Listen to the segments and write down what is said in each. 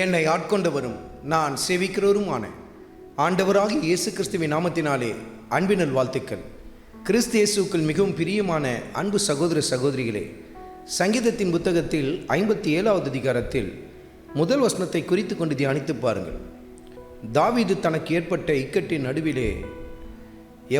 என்னை ஆட்கொண்டவரும் நான் சேவிக்கிறவருமான ஆண்டவராக இயேசு கிறிஸ்துவின் நாமத்தினாலே அன்பினல் வாழ்த்துக்கள். கிறிஸ்து இயேசுக்கள் மிகவும் பிரியமான அன்பு சகோதர சகோதரிகளே சங்கீதத்தின் புத்தகத்தில் ஐம்பத்தி ஏழாவது அதிகாரத்தில் முதல் வசனத்தை குறித்து கொண்டு தியானித்து பாருங்கள். தாவீது தனக்கு ஏற்பட்ட இக்கட்டின் நடுவிலே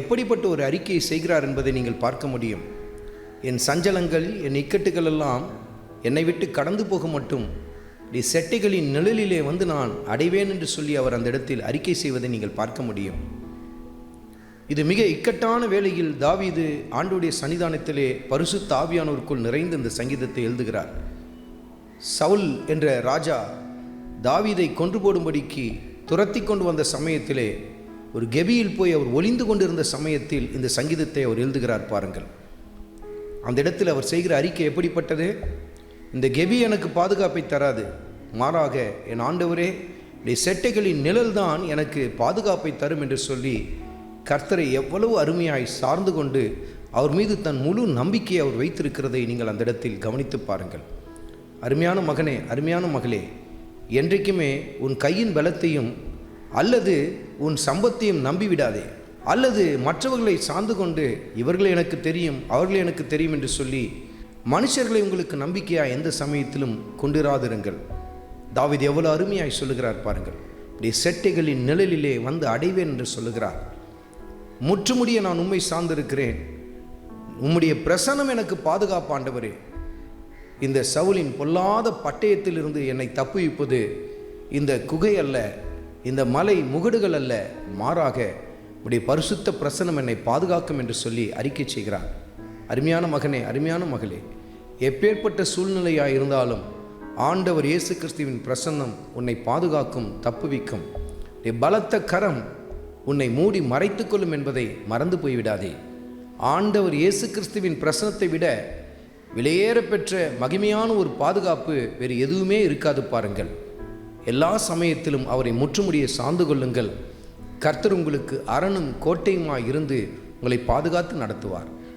எப்படிப்பட்ட ஒரு அறிக்கையை செய்கிறார் என்பதை நீங்கள் பார்க்க முடியும். என் சஞ்சலங்கள் என் இக்கட்டுகள் எல்லாம் என்னை விட்டு கடந்து போக மட்டும் இப்படி செட்டைகளின் நிழலிலே வந்து நான் அடைவேன் என்று சொல்லி அவர் அந்த இடத்தில் அறிக்கை செய்வதை நீங்கள் பார்க்க முடியும். இது மிக இக்கட்டான வேளையில் தாவீது ஆண்டுடைய சன்னிதானத்திலே பரிசு தாவியானோருக்குள் நிறைந்த இந்த சங்கீதத்தை எழுதுகிறார். சவுல் என்ற ராஜா தாவீதை கொன்று போடும்படிக்கு துரத்தி கொண்டு வந்த சமயத்திலே ஒரு கெபியில் போய் அவர் ஒளிந்து கொண்டிருந்த சமயத்தில் இந்த சங்கீதத்தை அவர் எழுதுகிறார் பாருங்கள். அந்த இடத்தில் அவர் செய்கிற அறிக்கை எப்படிப்பட்டது? இந்த கெபி எனக்கு பாதுகாப்பை தராது. மாறாக என் ஆண்டவரே உடைய செட்டைகளின் நிழல்தான் எனக்கு பாதுகாப்பை தரும் என்று சொல்லி கர்த்தரை எவ்வளவு அருமையாய் சார்ந்து கொண்டு அவர் மீது தன் முழு நம்பிக்கையை அவர் வைத்திருக்கிறதை நீங்கள் அந்த இடத்தில் கவனித்து பாருங்கள். அருமையான மகனே அருமையான மகளே என்றைக்குமே உன் கையின் பலத்தையும் அல்லது உன் சம்பத்தையும் நம்பிவிடாதே. அல்லது மற்றவர்களை சார்ந்து கொண்டு இவர்கள் எனக்கு தெரியும் அவர்கள் எனக்கு தெரியும் என்று சொல்லி மனுஷர்களை உங்களுக்கு நம்பிக்கையாக எந்த சமயத்திலும் கொண்டிராதிருங்கள். தாவீது எவ்வளோ அருமையாய் சொல்லுகிறார் பாருங்கள். இப்படி செட்டைகளின் நிழலிலே வந்து அடைவேன் என்று சொல்லுகிறார். முற்றுமுடிய நான் உண்மை சார்ந்திருக்கிறேன். உம்முடைய பிரசனம் எனக்கு பாதுகாப்பாண்டவரே இந்த சவுலின் பொல்லாத பட்டயத்திலிருந்து என்னை தப்புவிப்பது இந்த குகை அல்ல இந்த மலை முகடுகள் அல்ல மாறாக உடைய பரிசுத்த பிரசனம் என்னை பாதுகாக்கும் என்று சொல்லி அறிக்கை செய்கிறார். அருமையான மகனே அருமையான மகளே எப்பேற்பட்ட சூழ்நிலையாக இருந்தாலும் ஆண்டவர் இயேசு கிறிஸ்துவின் பிரசன்னம் உன்னை பாதுகாக்கும் தப்புவிக்கும். நீ பலத்த கரம் உன்னை மூடி மறைத்துக்கொள்ளும் என்பதை மறந்து போய்விடாதே. ஆண்டவர் இயேசு கிறிஸ்துவின் பிரசனத்தை விட விலையேற பெற்ற மகிமையான ஒரு பாதுகாப்பு வேறு எதுவுமே இருக்காது பாருங்கள். எல்லா சமயத்திலும் அவரை முற்றுமுடிய சார்ந்து கொள்ளுங்கள். கர்த்தர் உங்களுக்கு அரணும் கோட்டையுமாய் இருந்து உங்களை பாதுகாத்து நடத்துவார்.